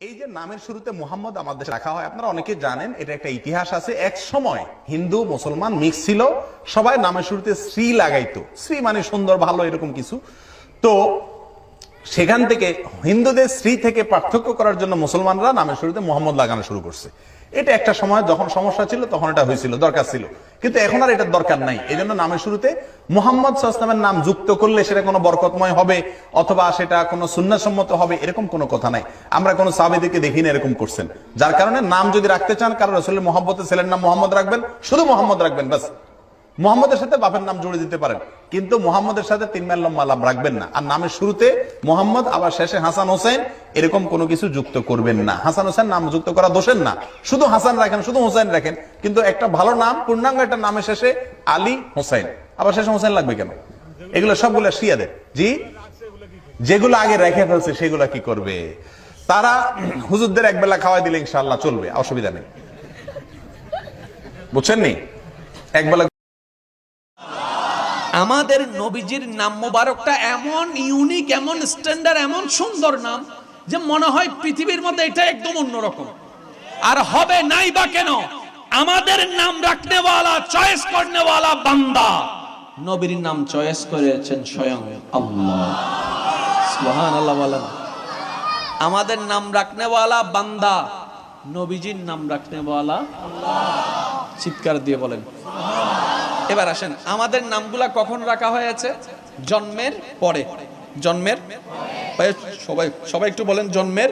এই যে নামের শুরুতে মোহাম্মদ আমাদের দেশে রাখা হয়, আপনারা অনেকে জানেন, এটা একটা ইতিহাস আছে। এক সময় হিন্দু, মুসলমান মিক্স ছিল, সবাই নামের শুরুতে শ্রী লাগাইতো। শ্রী মানে সুন্দর, ভালো, এরকম কিছু। তো সেখান থেকে হিন্দুদের স্ত্রী থেকে পার্থক্য করার জন্য মুসলমানরা নামের শুরুতে মোহাম্মদ লাগানো শুরু করছে। এটা একটা সময় যখন সমস্যা ছিল, তখন এটা হয়েছিল, দরকার ছিল। কিন্তু এখন আর এটার দরকার নাই। এই জন্য নামের শুরুতে মোহাম্মদ সাল্লামের নাম যুক্ত করলে সেটা কোনো বরকতময় হবে, অথবা সেটা কোনো সুন্নাসম্মত হবে, এরকম কোনো কথা নাই। আমরা কোনো সাবেদিকে দেখি না এরকম করছেন। যার কারণে নাম যদি রাখতে চান, কারণ আসলে মোহাম্মদের ছেলের নাম মোহাম্মদ রাখবেন, শুধু মোহাম্মদ রাখবেন, ব্যাস। মোহাম্মদের সাথে বাপের নাম জুড়ে দিতে পারেন। কিন্তু মোহাম্মদের সাথে তিন মেল লম্বা লাভ রাখবেন না। আর নামের শুরুতে মোহাম্মদ, আবার শেষে হাসান হোসেন, এরকম কোনো কিছু যুক্ত করবেন না। হাসান হোসেন নাম যুক্ত করা দোষের না। শুধু হাসান রাখেন, শুধু হোসেন রাখেন, কিন্তু একটা ভালো নাম, পূর্ণাঙ্গ একটা নামের শেষে আলী হোসেন। আবার শেষে হোসেন লাগবে কেন? এগুলো সবগুলো শিয়াদের। জি? যেগুলো আগে রেখে ফেলছে, সেগুলো কি করবে? তারা হুজুরদের এক বেলা খাওয়াই দিলে ইনশাল্লাহ চলবে, অসুবিধা নেই। বুঝছেন নি? একবেলা আমাদের নবীজির নাম মোবারকটা এমন ইউনিক এমন স্ট্যান্ডার্ড এমন সুন্দর নাম যে মনে হয় পৃথিবীর মধ্যে এটা একদম অন্যরকম। আর হবে নাই বা কেন? আমাদের নাম রাখনেওয়ালা চয়েস করনেওয়ালা বান্দা। নবীর নাম চয়েস করেছেন স্বয়ং আল্লাহ। সুবহান আল্লাহ বলেন। আমাদের নাম রাখনেওয়ালা বান্দা, নবীজির নাম রাখনেওয়ালা চিৎকার দিয়ে বলেন। এবার আসেন, আমাদের নামগুলা কখন রাখা হয়েছে? জন্মের পরে। জন্মের সবাই সবাই একটু বলেন, জন্মের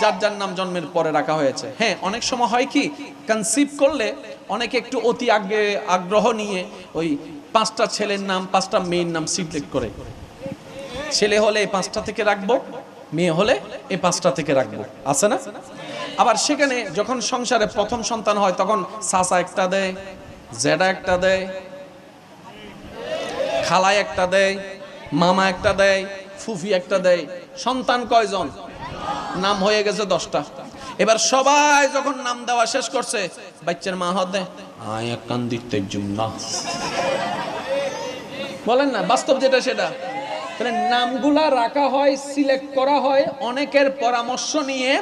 যার যার নাম জন্মের পরে রাখা হয়েছে। হ্যাঁ অনেক সময় হয় কি কনসিভ করলে অনেকে একটু অতি আগে, আগ্রহ নিয়ে ওই পাঁচটা ছেলের নাম, পাঁচটা মেয়ের নাম সিলেক্ট করে। ছেলে হলে এই পাঁচটা থেকে রাখব, মেয়ে হলে এই পাঁচটা থেকে রাখব। আছে না? আবার সেখানে যখন সংসারে প্রথম সন্তান হয়, তখন সাসা একটা দেয় জেডা একটা দেয়, খালা একটা দেয়, মামা একটা দেয়, ফুফি একটা দেয়, সন্তান কয়জন? নাম হয়ে গেছে দশটা। এবার সবাই যখন নাম দেওয়া শেষ করছে, বাচ্চার মা দেয়, আয় বলেন না, বাস্তব যেটা সেটা। তাহলে নামগুলা রাখা হয়, সিলেক্ট করা হয়, অনেকের পরামর্শ নিয়ে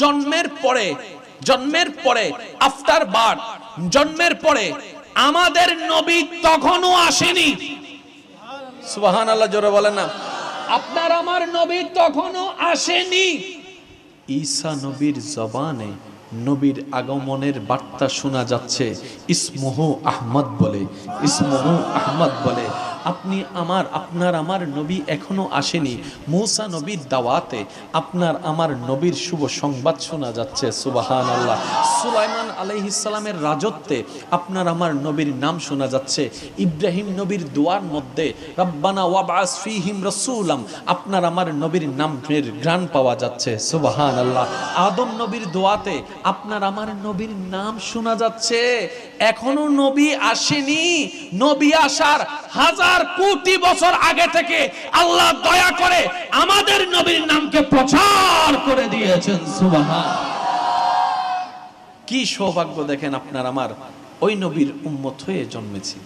জন্মের পরে জন্মের পরে আফটার বার্থ জন্মের পরে, আমাদের নবী তখনও আসেনি। সুবাহান আল্লাহ জোরে বলেন না। আপনার আমার নবী তখনও আসেনি। ঈসা নবীর জবানে নবীর আগমনের বার্তা শোনা যাচ্ছে, ইসমহু আহমদ বলে, ইসমহু আহমদ বলে। আপনি আমার, আপনার আমার নবী এখনও আসেনি। মৌসা নবীর দাওয়াতে আপনার আমার নবীর শুভ সংবাদ শোনা যাচ্ছে সুবাহান আল্লাহ সুলাইমান আলাইহিসালামের রাজত্বে আপনার আমার নবীর নাম শোনা যাচ্ছে। ইব্রাহিম নবীর দোয়ার মধ্যে, রব্বানা ওয়াবাস ফিহিম রসুলাম আপনার আমার নবীর নামের গ্রাণ পাওয়া যাচ্ছে সুবাহান আল্লাহ আদম নবীর দোয়াতে আপনার আমার নবীর নাম শোনা যাচ্ছে। এখনও নবী আসেনি। নবী আসার হাজার কোটি বছর আগে থেকে আল্লাহ দয়া করে আমাদের নবীর নামকে প্রচার করে দিয়েছেন, সুবাহান। কি সৌভাগ্য দেখেন আপনার আমার, ওই নবীর উম্মত হয়ে জন্মেছি।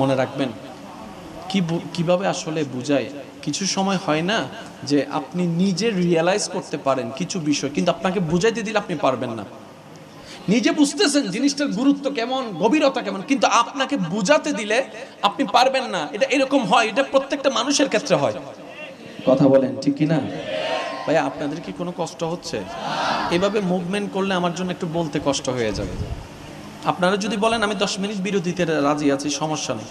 মনে রাখবেন, কি কীভাবে আসলে বুঝায়? কিছু সময় হয় না যে আপনি নিজে রিয়েলাইজ করতে পারেন কিছু বিষয়, কিন্তু আপনাকে বুঝাইতে দিলে আপনি পারবেন না। নিজে বুঝতেছেন জিনিসটার গুরুত্ব কেমন, গভীরতা কেমন, কিন্তু আপনাকে বুঝাতে দিলে আপনি পারবেন না। এটা এরকম হয়, এটা প্রত্যেকটা মানুষের ক্ষেত্রে হয়। কথা বলেন, ঠিক কি না? ভাই আপনাদের কি কোনো কষ্ট হচ্ছে? এভাবে মুভমেন্ট করলে আমার জন্য একটু বলতে কষ্ট হয়ে যাবে। আপনারা যদি বলেন, আমি দশ মিনিট বিরতিতে রাজি আছি, সমস্যা নেই।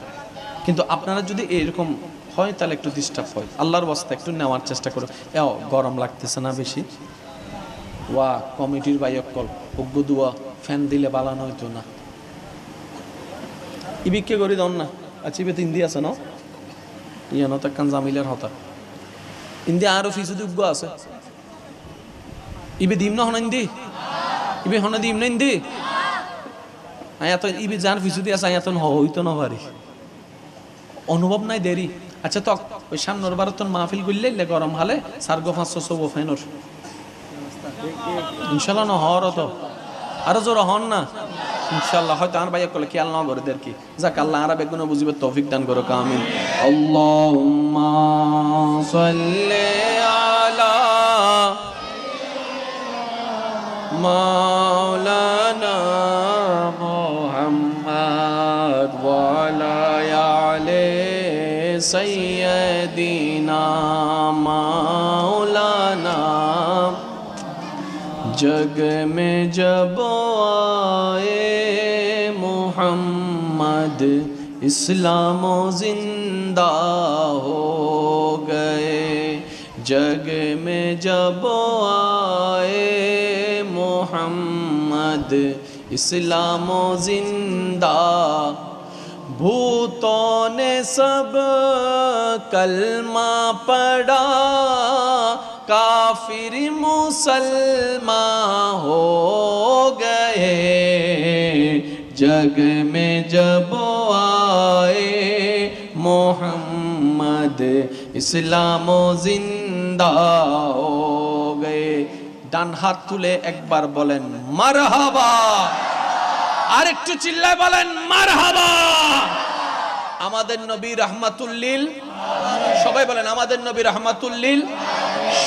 কিন্তু আপনারা যদি এরকম হয়, তাহলে একটু ডিস্টার্ব হয়। আল্লাহর বস্তা একটু নেওয়ার চেষ্টা করো গরম লাগতেছে না বেশি? ওয়া কমিটির বাইকল অজ্ঞ দুয়া, ফ্যান দিলে বালানো হইতো না। ইবিকে করি দন না আচ্ছা ইবে তিন আছে ন? ইয়ান তো কান জামিলের হতা। ইন্দি আরও ফিসুদি উগ্গ আছে। ইবে দিম না হন ইন্দি? ইবে হন দিম না ইন্দি? আয়া ইবে জান ফিসুদি আছে, আয়া তো হইতো না পারি অনুভব নাই দেরি। আচ্ছা তো ওই সামনের বারতন মাহফিল করলে গরম হালে সার্গো পাঁচশো সবো ফেনর। ইনশাল্লাহ হওয়ার তো। আরও জোর হন না। ইনশাল্লাহ, হয়তো আর ভাইয়া করলে খেয়াল না করে কি? যাক আল্লাহ আর বেগুন বুঝবে তৌফিক দান করো কামিন সৈয়দী جگ میں جب آئے محمد، اسلام و زندہ ہو گئے۔ جگ میں جب آئے محمد، اسلام و زندہ۔ بھوتوں نے سب کلمہ پڑھا काफिर मुसलमान हो गए जग में जब आए मोहम्मद इस्लाम जिंदा हो गए ডান হাত তুলে একবার বলেন মারহাবা আর একটু চিল্লায় বলেন মারহাবা আমাদের নবী রহমাতুল্লিল সবাই বলেন আমাদের নবী রহমাতুল্লিল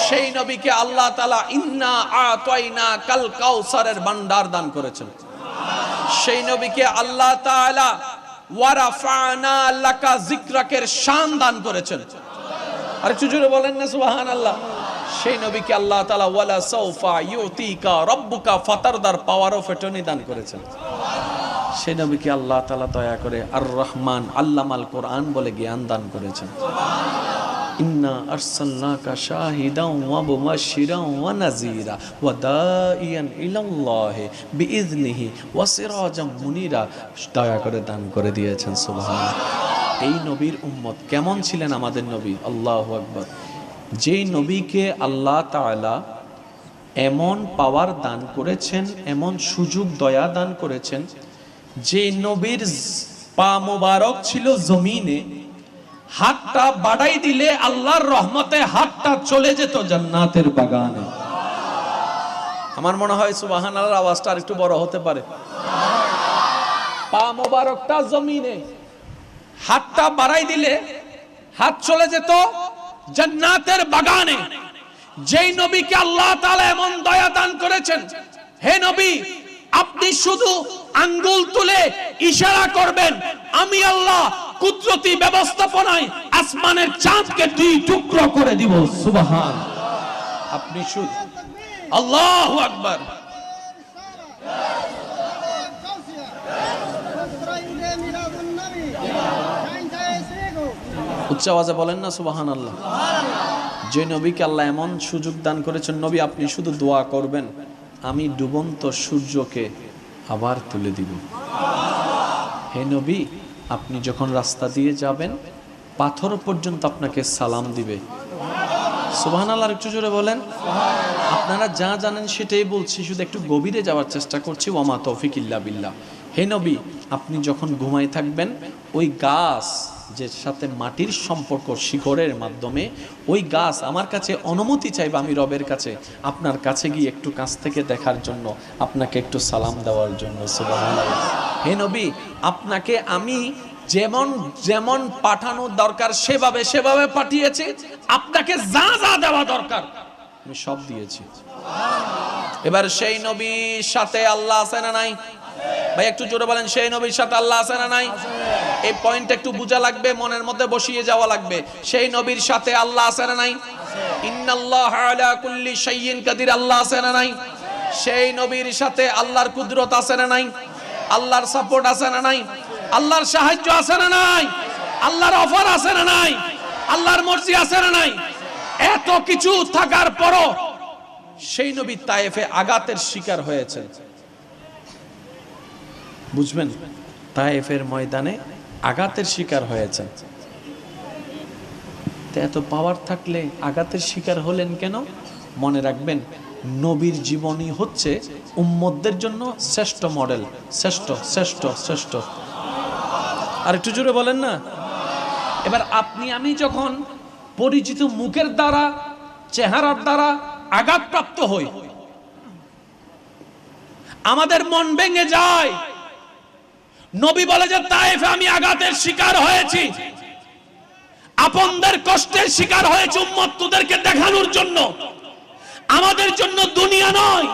সেই নবীকে আল্লাহ তালা ইন্না আতাইনা কাল কাউসারের ভান্ডার দান করেছেন। সেই নবীকে আল্লাহ যিকরাকের শান দান বলেন না, সুবহানাল্লাহ। সেই নবীকে আল্লাহ তাআলা ওয়ালা ইউতিকা রব্বুকা দান করেছেন। সেই নবীকে আল্লাহ তাআলা দয়া করে আর রহমান আল্লামাল কোরআন বলে জ্ঞান দান করেছেন। ইন্না দয়া করে দান করে দিয়েছেন, সুবহানাল্লাহ। এই নবীর উম্মত কেমন ছিলেন আমাদের নবী? আল্লাহু আকবার। যেই নবীকে আল্লাহ তাআলা এমন পাওয়ার দান করেছেন, এমন সুযোগ, দয়া দান করেছেন, যে নবীর পা মোবারক ছিল জমিনে হাতটা বাড়াই দিলে আল্লাহর রহমতে হাতটা চলে যেত জান্নাতের বাগানে। আমার মনে হয় সুবাহান আল্লাহর আওয়াজটা আর একটু বড় হতে পারে। পা মোবারকটা জমিনে। হাতটা বাড়াই দিলে হাত চলে যেত জান্নাতের বাগানে। যেই নবীকে আল্লাহ তাআলা এমন দয়া দান করেছেন, হে নবী, আপনি শুধু আঙ্গুল তুলে ইশারা করবেন, আমি আল্লাহ কুদরতি ব্যবস্থাপনায় আসমানের চাঁদকে দুই টুকরো করে দিব, সুবহান। আপনি শুধু আল্লাহু আকবার। উচ্চ আওয়াজে বলেন না সুবাহান আল্লাহ যে নবীকে আল্লাহ এমন সুযোগ দান করেছেন, নবী আপনি শুধু দোয়া করবেন, আমি ডুবন্ত সূর্যকে আবার তুলে দিব। হে নবী আপনি যখন রাস্তা দিয়ে যাবেন, পাথর পর্যন্ত আপনাকে সালাম দিবে। আল্লাহ একটু জোরে বলেন। আপনারা যা জানেন সেটাই বলছি, শুধু একটু গভীরে যাওয়ার চেষ্টা করছি। ওমা তৌফিক ইল্লা হে নবী, আপনি যখন ঘুমাই থাকবেন, ওই গাছ যে সাথে মাটির সম্পর্ক শিকড়ের মাধ্যমে, ওই গাছ আমার কাছে অনুমতি চাইবে আমি রবের কাছে, আপনার কাছে গিয়ে একটু কাছ থেকে দেখার জন্য, আপনাকে একটু সালাম দেওয়ার জন্য হে নবী, আপনাকে আমি যেমন যেমন পাঠানো দরকার, সেভাবে সেভাবে পাঠিয়েছি। আপনাকে যা যা দেওয়া দরকার, আমি সব দিয়েছি। এবার সেই নবীর সাথে আল্লাহ আছে না নাই? ভাই, একটু জোরে বলেন, সেই নবীর সাথে আল্লাহ আছে না নাই? এই পয়েন্ট একটু বোঝা লাগবে, মনের মধ্যে বসিয়ে যাওয়া লাগবে। সেই নবীর সাথে আল্লাহ আছে না নাই? ইন্নাল্লাহ আলা কুল্লি শাইইন কাদির, আল্লাহ আছে না নাই? সেই নবীর সাথে আল্লাহর কুদরত আছে না নাই? আল্লাহর সাপোর্ট আছে না নাই? আল্লাহর সাহায্য আছে না নাই? আল্লাহর অফার আছে না নাই? আল্লাহর মর্জি আছে না নাই? এত কিছু থাকার পরও সেই নবী তায়েফে আঘাতের শিকার হয়েছেন বুঝবেন? তায়েফের ময়দানে আঘাতের শিকার হয়েছেন তো এত পাওয়ার থাকলে আঘাতের শিকার হলেন কেন? মনে রাখবেন, নবীর জীবনী হচ্ছে উম্মতদের জন্য শ্রেষ্ঠ মডেল শ্রেষ্ঠ শ্রেষ্ঠ শ্রেষ্ঠ। আর একটু জোরে বলেন না। এবার আপনি, আমি যখন পরিচিত মুখের দ্বারা, চেহারার দ্বারা আঘাতপ্রাপ্ত হই, আমাদের মন ভেঙে যায়। নবী বলে যে তাইফে আমি আঘাতের শিকার হয়েছি। আপনদের কষ্টের শিকার হয়েছে উম্মত তোদেরকে দেখানোর জন্য। আমাদের জন্য দুনিয়া নয়,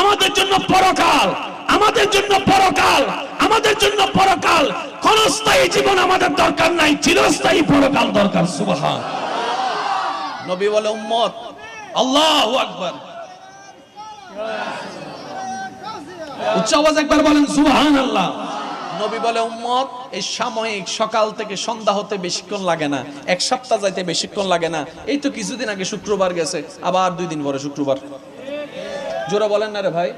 আমাদের জন্য পরকাল। আমাদের জন্য পরকাল আমাদের জন্য পরকাল। ক্ষণস্থায়ী জীবন আমাদের দরকার নাই চিরস্থায়ী পরকাল দরকার সুবহান। নবী বলে উম্মত আল্লাহু আকবার। উচ্চ আওয়াজ একবার বলেন সুবহান আল্লাহ নবী বলে উম্মত এই সাময়িক সকাল থেকে সন্ধ্যা হতে বেশিক্ষণ লাগে না এক সপ্তাহ যাইতে বেশিক্ষণ লাগে না। এই তো কিছুদিন আগে শুক্রবার গেছে আবার দুই দিন পরে শুক্রবার। জোরা বলেন না রে ভাই।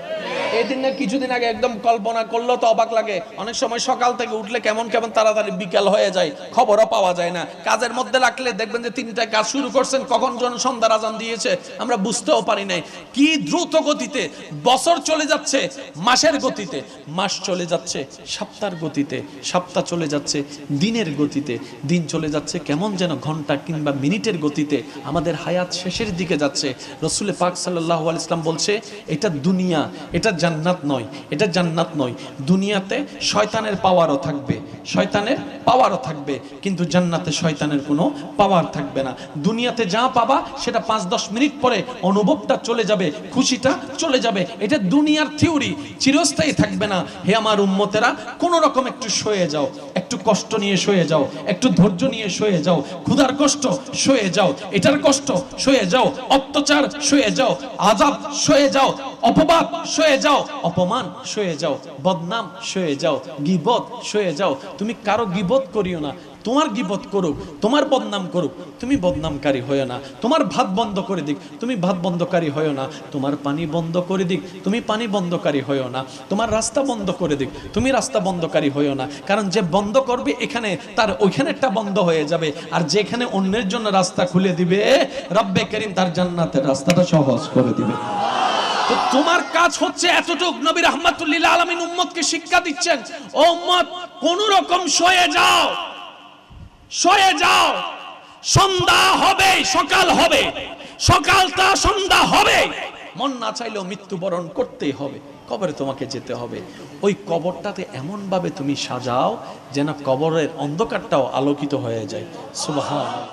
এই দিন কিছুদিন আগে একদম কল্পনা করলেও তো অবাক লাগে। অনেক সময় সকাল থেকে উঠলে কেমন কেমন তাড়াতাড়ি বিকাল হয়ে যায়, খবরও পাওয়া যায় না। কাজের মধ্যে রাখলে দেখবেন যে তিনটায় কাজ শুরু করছেন, কখন জন সন্ধ্যার আজান দিয়েছে, আমরা বুঝতেও পারি নাই। কি দ্রুত গতিতে বছর চলে যাচ্ছে, মাসের গতিতে। মাস চলে যাচ্ছে, সপ্তাহের গতিতে। সপ্তাহ চলে যাচ্ছে, দিনের গতিতে। দিন চলে যাচ্ছে, কেমন যেন ঘণ্টা কিংবা মিনিটের গতিতে। আমাদের হায়াত শেষের দিকে যাচ্ছে। রসুলে পাক সাল্লাহ ইসলাম বলছে, এটা দুনিয়া, এটা জান্নাত নয়, এটা জান্নাত নয়। দুনিয়াতে শয়তানের পাওয়ারও থাকবে, শয়তানের পাওয়ারও থাকবে, কিন্তু জান্নাতে শয়তানের কোনো পাওয়ার থাকবে না। দুনিয়াতে যা পাবা, সেটা পাঁচ দশ মিনিট পরে অনুভবটা চলে যাবে, খুশিটা চলে যাবে। এটা দুনিয়ার থিওরি চিরস্থায়ী থাকবে না। হে আমার উম্মতেরা, কোন রকম একটু সয়ে যাও, একটু কষ্ট নিয়ে সয়ে যাও, একটু ধৈর্য নিয়ে সয়ে যাও, ক্ষুধার কষ্ট সয়ে যাও, এটার কষ্ট সয়ে যাও, অত্যাচার সয়ে যাও আজাব সয়ে যাও অপবাদ সয়ে যাও, অপমান সয়ে যাও, বদনাম সয়ে যাও, গিবত সয়ে যাও। তুমি কারও গিবত করিও না, তোমার গিবত করুক, তোমার বদনাম করুক, তুমি বদনামকারী হয়েও না। তোমার ভাত বন্ধ করে দিক, তুমি ভাত বন্ধকারী হয়েও না। তোমার পানি বন্ধ করে দিক, তুমি পানি বন্ধকারী হয়েও না। তোমার রাস্তা বন্ধ করে দিক, তুমি রাস্তা বন্ধকারী হয়েও না। কারণ যে বন্ধ করবে এখানে, তার ওইখানেরটা বন্ধ হয়ে যাবে। আর যেখানে অন্যের জন্য রাস্তা খুলে দিবে, রব্বে করিম তার জান্নাতের রাস্তাটা সহজ করে দিবে। তোমার কাজ হচ্ছে এতটুক নবী রহমাতুল্লিল্লাহ আলামিন উম্মতকে শিক্ষা দিচ্ছেন। ও উম্মত, কোন রকম সয়ে যাও। সয়ে যাও। সন্ধ্যা হবে, সকাল হবে। সকালটা সন্ধ্যা হবে। মন না চাইলেও মৃত্যুবরণ করতেই হবে। কবরে তোমাকে যেতে হবে। ওই কবরটাতে এমন ভাবে তুমি সাজাও যেন কবরের অন্ধকারটাও আলোকিত হয়ে যায়। সুবহান।